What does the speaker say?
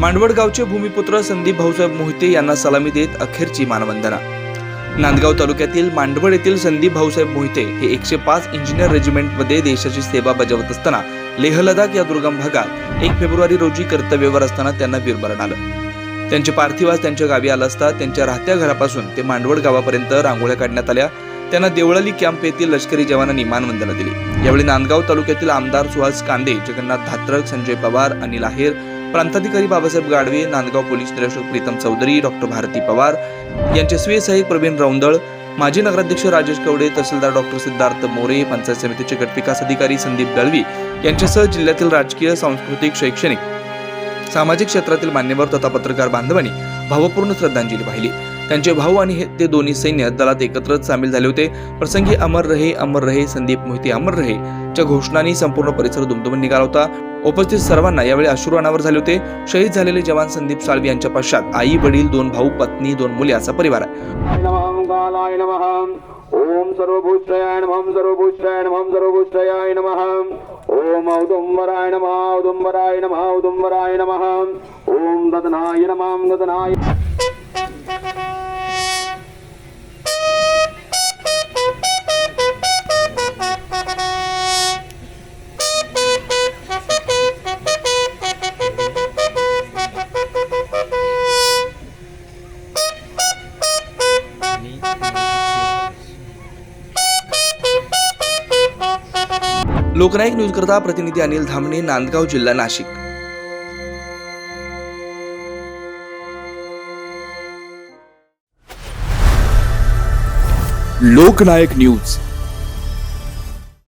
मांडवड गावचे भूमिपुत्र संदीप भाऊसाहेब मोहिते यांना सलामी देत अखेरची मानवंदना. नांदगाव तालुक्यातील मांडवड येथील संदीप भाऊसाहेब मोहिते हे एकशे पाच इंजिनियर रेजिमेंटमध्ये देशाची सेवा बजावत असताना लेह लडाख या दुर्गम भागात एक फेब्रुवारी रोजी कर्तव्यावर असताना त्यांना वीरमरण आलं. त्यांचे पार्थिवास त्यांच्या गावी आला असता त्यांच्या राहत्या घरापासून ते मांडवड गावापर्यंत रांगोळ्या काढण्यात आल्या. त्यांना देवळाली कॅम्प येथील लष्करी जवानांनी मानवंदना दिली. यावेळी नांदगाव तालुक्यातील आमदार सुहास कांदे जगन्नाथ धात्रक संजय पवार अनिल आहेर प्रांताधिकारी बाबासाहेब गाडवे नांदगाव पोलीस निरीक्षक प्रीतम चौधरी डॉक्टर भारती पवार यांचे स्वयंसहाय्यक प्रवीण रौंदळ माजी नगराध्यक्ष राजेश कवडे तहसीलदार डॉक्टर सिद्धार्थ मोरे पंचायत समितीचे गटविकास अधिकारी संदीप दळवी यांच्यासह जिल्ह्यातील राजकीय सांस्कृतिक शैक्षणिक सामाजिक क्षेत्रातील मान्यवर तथा पत्रकार बांधवांनी भावपूर्ण श्रद्धांजली वाहिली. त्यांचे भाऊ आणि हे- ते दोन्ही सैन्य दलात एकत्रच सामील झाले होते. प्रसंगी अमर रहे अमर रहे संदीप मोहिते अमर रहे च्या घोषणांनी संपूर्ण परिसर दुमदुमून निघाला होता. उपस्थित सर्वांना यावेळी अश्रू अनावर झाले होते. शहीद झालेले जवान संदीप साळवी यांच्या पश्चात आई वडील दोन भाऊ पत्नी दोन मुले असा परिवार आहे. ओम सर्वभूषयाय नमः सर्वभूषयाय नमः सर्वभूषयाय नमः। ओम औदुंबराय नमः औदुंबराय नमः औदुंबराय नमः। ओम ददनाय नमः ददनाय लोकनायक न्यूज करता प्रतिनिधी अनिल धामणे नांदगाव जिल्हा नाशिक. लोकनायक न्यूज.